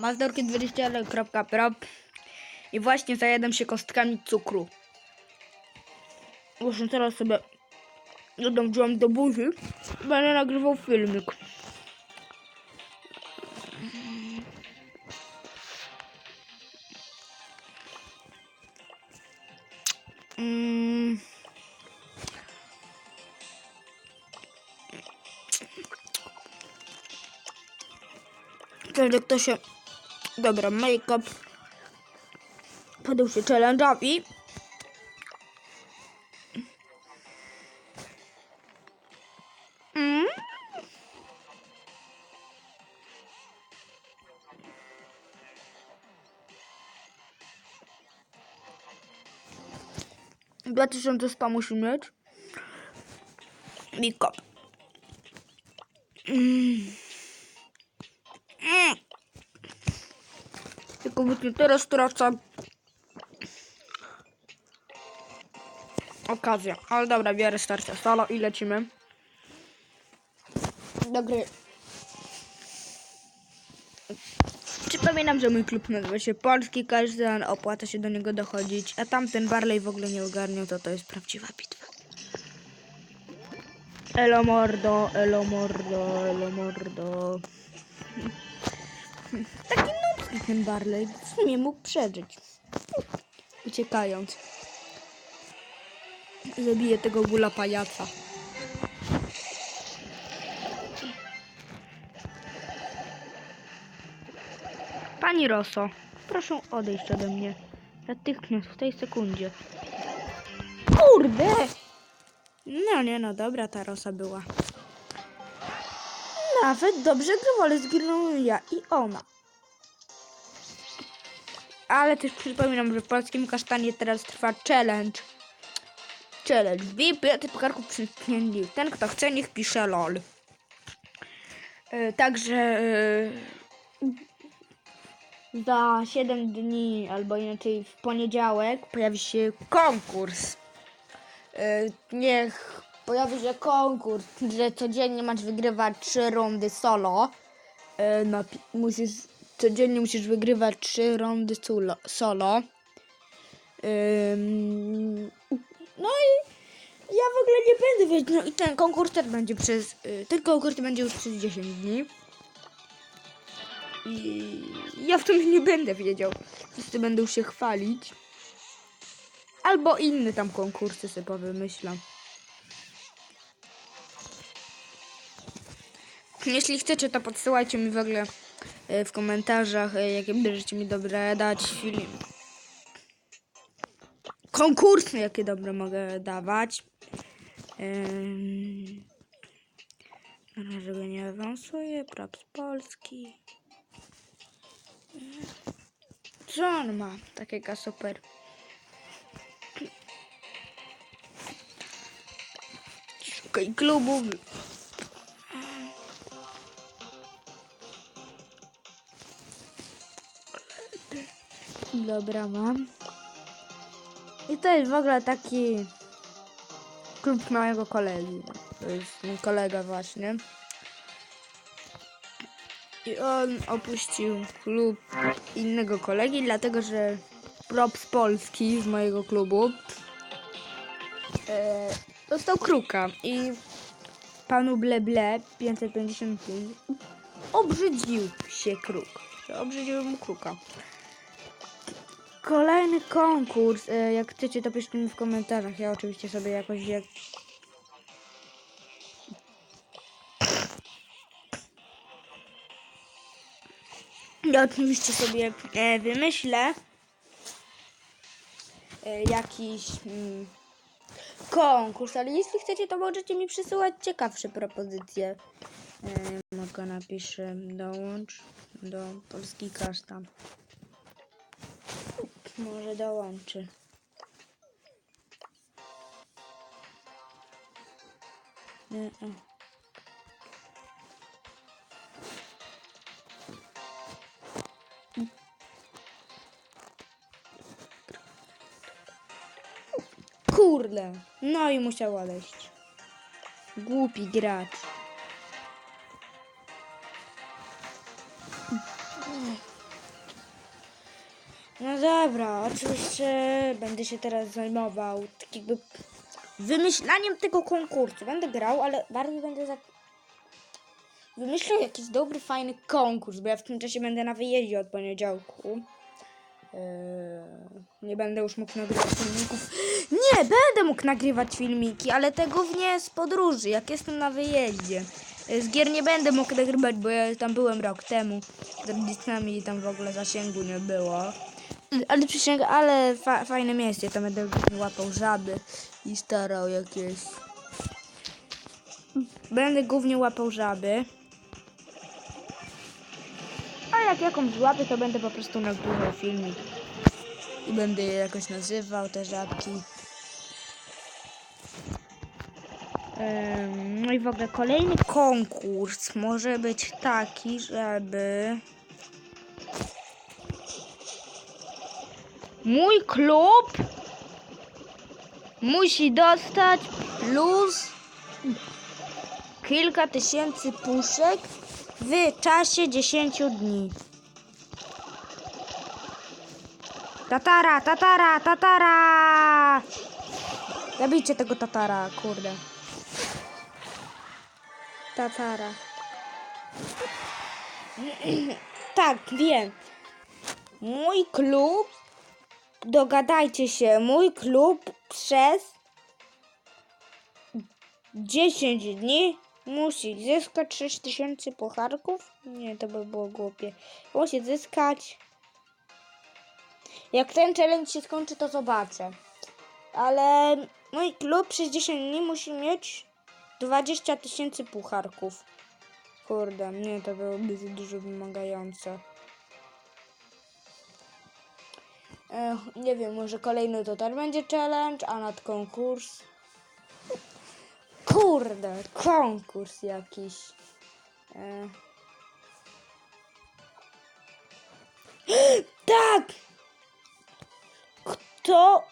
Mazdorki20.pro i właśnie zajadam się kostkami cukru. Właśnie teraz sobie jedną wziąłem do buzi i będę nagrywał filmik. Mm. Wtedy kto się... Dobra, make-up podał się challenge'owi. Mm. Dwa tysiące sta musi mieć. Make-up. Mm. Właśnie teraz tracę okazję. Ale dobra, biorę starcie solo i lecimy. Do gry. Przypominam, że mój klub nazywa się Polski Każdy opłaca się do niego dochodzić, a tamten Barley w ogóle nie ogarniał, to to jest prawdziwa bitwa. Elo mordo, elo mordo, elo mordo. Taki nubski ten Barley. W sumie mógł przeżyć. Uciekając. Zabiję tego gula pajaca. Pani Roso, proszę odejść ode mnie. Natychmiast, w tej sekundzie. Kurde! No nie, no dobra ta Rosa była. Nawet dobrze grał, ale zginąłem ja i ona. Ale też przypominam, że w polskim kasztanie teraz trwa challenge. Challenge. VIP, ja tych pokarków przypięli. Ten, kto chce, niech pisze LOL. E, także e, za 7 dni, albo inaczej w poniedziałek, pojawi się konkurs. E, niech pojawi się konkurs, że codziennie masz wygrywać 3 rundy solo. Napi- musisz, codziennie musisz wygrywać 3 rundy solo. no i ja w ogóle nie będę wiedzieć. No i ten konkurs też będzie przez. y, Ten konkurs będzie już przez 10 dni. I ja w tym nie będę wiedział. Wszyscy będą się chwalić. Albo inne tam konkursy sobie powymyślam. Jeśli chcecie, to podsyłajcie mi w ogóle w komentarzach, y, jakie będziecie mi dobre dać film. Konkursy, jakie dobre mogę dawać. Na razie go nie awansuję. Props Polski. Co on ma? Takiego super. Szukaj klubów. Dobra, mam. I to jest w ogóle taki klub małego kolegi. To jest mój kolega właśnie. I on opuścił klub innego kolegi, dlatego że props Polski z mojego klubu e, dostał kruka i panu Bleble 555 obrzydził się kruk. Obrzydził mu kruka. Kolejny konkurs. E, jak chcecie, to piszcie mi w komentarzach. Ja oczywiście sobie jakoś jak. Ja oczywiście sobie e, wymyślę e, jakiś mm, konkurs, ale jeśli chcecie, to możecie mi przysyłać ciekawsze propozycje. Mogę napiszę dołącz do Polski Kasztan. Może dołączy. Nie, e. Kurde. No i musiał odejść. Głupi gracz. Dobra, oczywiście będę się teraz zajmował tak jakby wymyślaniem tego konkursu. Będę grał, ale bardziej będę za... wymyślał jakiś dobry, fajny konkurs, bo ja w tym czasie będę na wyjeździe od poniedziałku. Eee, nie będę już mógł nagrywać filmików. Nie, będę mógł nagrywać filmiki, ale tego nie z podróży, jak jestem na wyjeździe. E, Z gier nie będę mógł nagrywać, bo ja tam byłem rok temu z rodzicami tam w ogóle zasięgu nie było. Ale przysięgam, ale fa fajne miejsce, tam będę łapał żaby i starał jakieś. Będę głównie łapał żaby. A jak jakąś złapię, to będę po prostu nagrywał filmik. I będę je jakoś nazywał, te żabki. No i w ogóle kolejny konkurs może być taki, żeby mój klub musi dostać plus kilka tysięcy puszek w czasie 10 dni. Tatara, tatara, tatara! Zabijcie tego tatara, kurde. Tatara. tak, wiem. Mój klub, dogadajcie się, mój klub przez 10 dni musi zyskać 6000 pucharków. Nie, to by było głupie. Musi zyskać. Jak ten challenge się skończy, to zobaczę. Ale mój klub przez 10 dni musi mieć 20 tysięcy pucharków. Kurde, nie, to byłoby za dużo wymagające. Nie wiem, może kolejny to też będzie challenge, a nad konkurs. Kurde, konkurs jakiś. E. Tak! Kto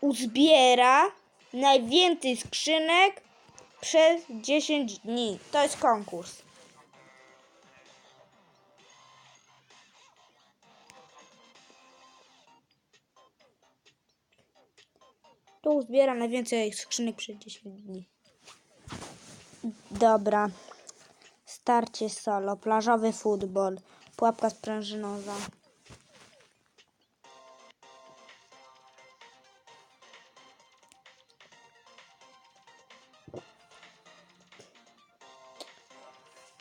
uzbiera najwięcej skrzynek przez 10 dni? To jest konkurs. Tu uzbiera najwięcej skrzynek przez 10 dni. Dobra. Starcie solo. Plażowy futbol. Pułapka sprężynowa.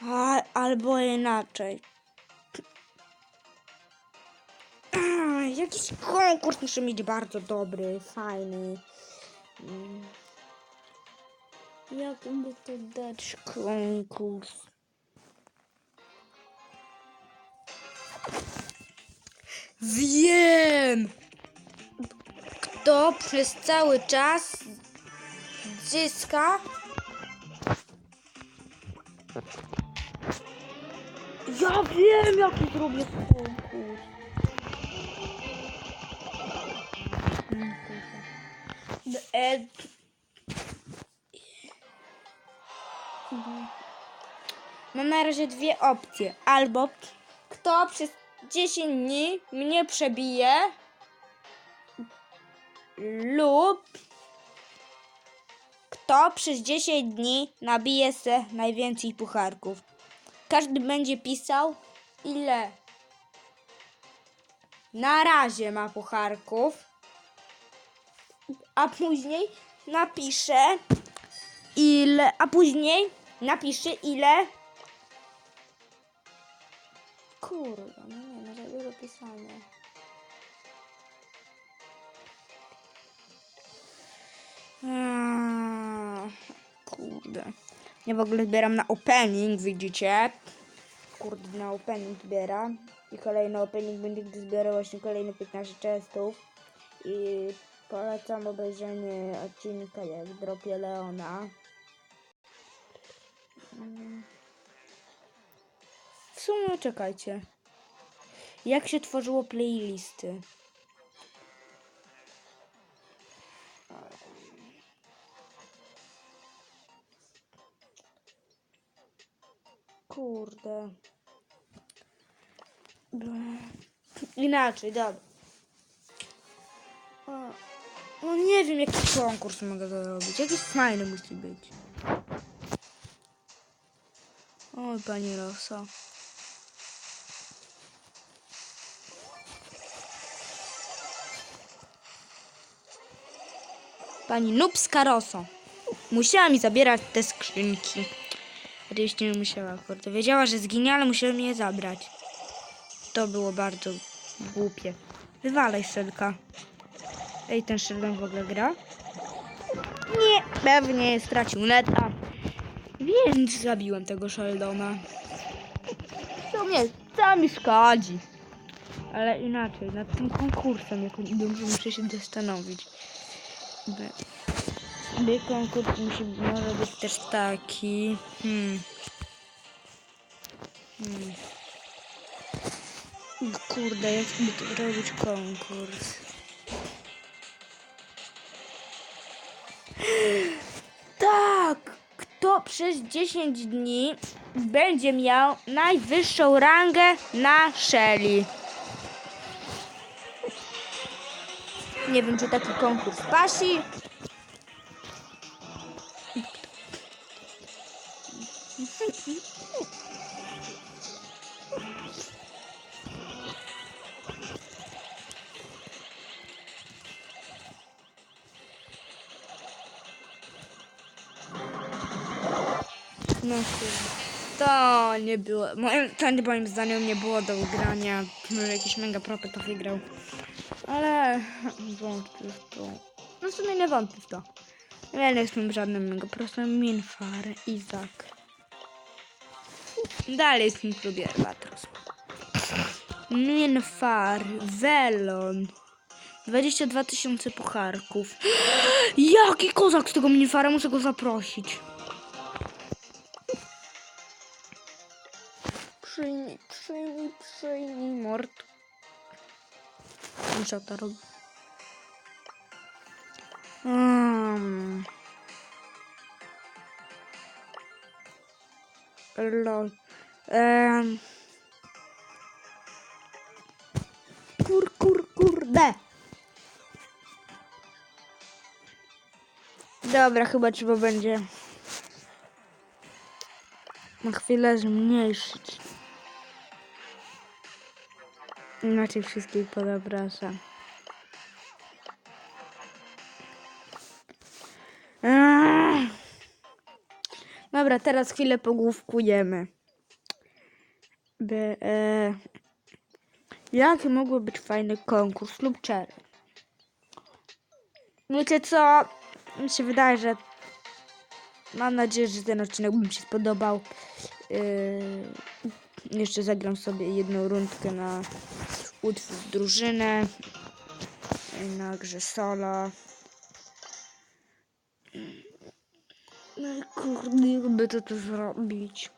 A, albo inaczej. Jakiś konkurs muszę mieć bardzo dobry, fajny. Mm. Jaki by to dać konkurs? Wiem! Kto przez cały czas zyska Ja wiem jaki zrobię konkurs. Mam na razie dwie opcje. Albo kto przez 10 dni mnie przebije lub kto przez 10 dni nabije se najwięcej pucharków. Każdy będzie pisał ile na razie ma pucharków, a później napisze ile, a później napisze ile Kurwa, no nie, no za dużo pisania. Kurde. Ja w ogóle zbieram na opening, widzicie? Kurde, na opening zbieram. I kolejny opening będzie, gdy zbiorę właśnie kolejne 15 chestów. I polecam obejrzenie odcinka jak dropie Leona. W sumie czekajcie. Jak się tworzyło playlisty? Kurde. Inaczej, dobra. No nie wiem, jaki konkurs mogę zrobić. Jakiś fajny musi być. Oj, pani Rosa. Pani Nubska Roso. Musiała mi zabierać te skrzynki. Oczywiście nie musiała, kurde. Wiedziała, że zginie, ale musiała mi je zabrać. To było bardzo głupie. Wywalaj Szelka. Ej, ten Sheldon w ogóle gra? Nie, pewnie stracił neta. Więc zabiłem tego Sheldona. To mnie, co mi szkodzi. Ale inaczej, nad tym konkursem, jak że muszę się zastanowić. By, by konkurs musi, może być też taki. Hmm. Hmm. Kurde, jak by to zrobić konkurs? Tak! Kto przez 10 dni będzie miał najwyższą rangę na Shelly? Nie wiem, czy taki konkurs pasi. No kurde. To nie było. Moim, to nie moim zdaniem nie było do ugrania. Jakiś mega propy to wygrał. Ale wątpię w to. No w sumie nie wątpię w to. Ja nie jestem żadnym mega prosem. Minfar, Izak. Dalej jest mi próbie Albatros. Minfar, Velon. 22 tysiące pucharków. Jaki kozak z tego Minfara, muszę go zaprosić. Przyjmij, przyjmij, przyjmij mord. Muszę to robić. Um. Lol. Um. Kur, kur, kurde. Dobra, chyba trzeba będzie na chwilę zmniejszyć. Inaczej wszystkich podopraszam. Eee. Dobra, teraz chwilę pogłówkujemy. By, e, jaki mógłby być fajny konkurs lub challenge? Wiecie co? Mi się wydaje, że mam nadzieję, że ten odcinek mi się spodobał. Yy, jeszcze zagram sobie jedną rundkę na utwór drużynę. Na grze solo. No i kurde, jakby to tu zrobić.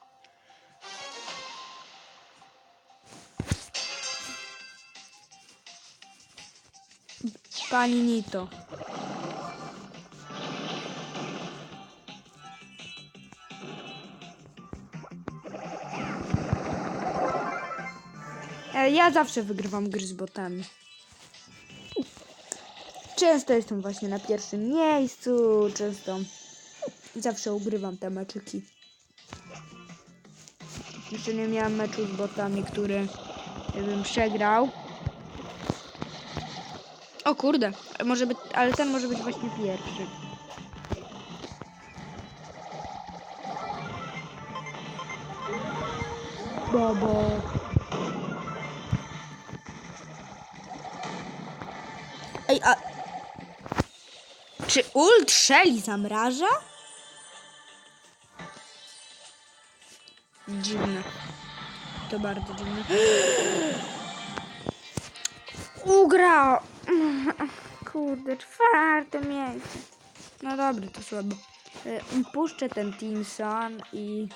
Pani Nito. Ja zawsze wygrywam gry z botami. Często jestem właśnie na pierwszym miejscu, często zawsze ugrywam te meczyki. Jeszcze nie miałam meczu z botami, który bym przegrał. O kurde, może być, ale ten może być właśnie pierwszy. Bobo. Ej, a... Czy ult Shelly zamraża? Dziwne. To bardzo dziwne. Ugrał! Kurde, czwarte miejsce. No dobra, to słabo. E, Puszczę ten Team Sun i...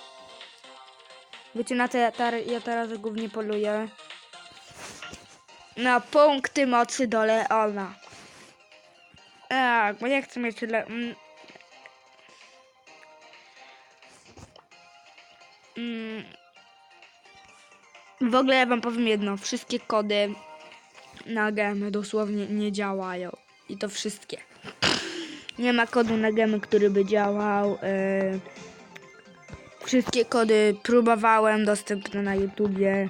Wiecie, na te, ja teraz głównie poluję na punkty mocy do Leona. Tak, bo ja chcę mieć tyle... Mm, mm, w ogóle ja wam powiem jedno. Wszystkie kody na gemy dosłownie nie działają. I to wszystkie. Nie ma kodu na gemy, który by działał. e, wszystkie kody próbowałem, dostępne na YouTubie.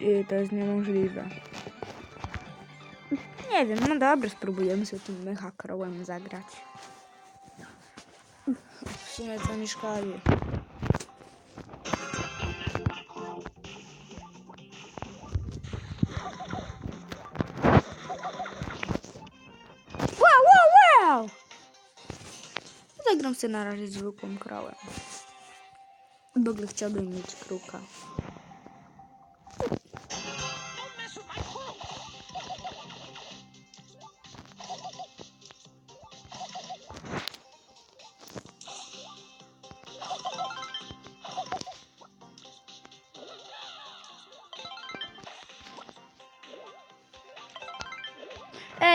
I to jest niemożliwe. Nie wiem, no dobra, spróbujemy sobie tym mecha crowem zagrać. W sumie to szkodzi. Wow, wow, wow! Zagram sobie na razie zwykłym krowem. W ogóle chciałbym mieć kruka.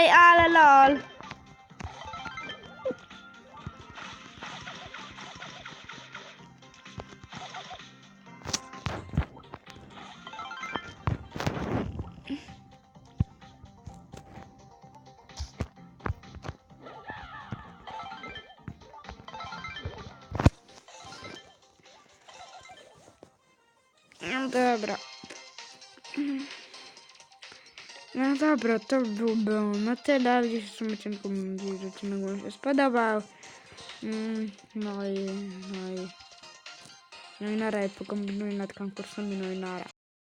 Ale lol. No dobra. No dobra, to byłby na tyle. W dzisiejszym odcinku mam nadzieję, że odcinek Wam się spodobał. Mm, No i, no i, no i nara, pokombinuję nad konkursami, no i nara.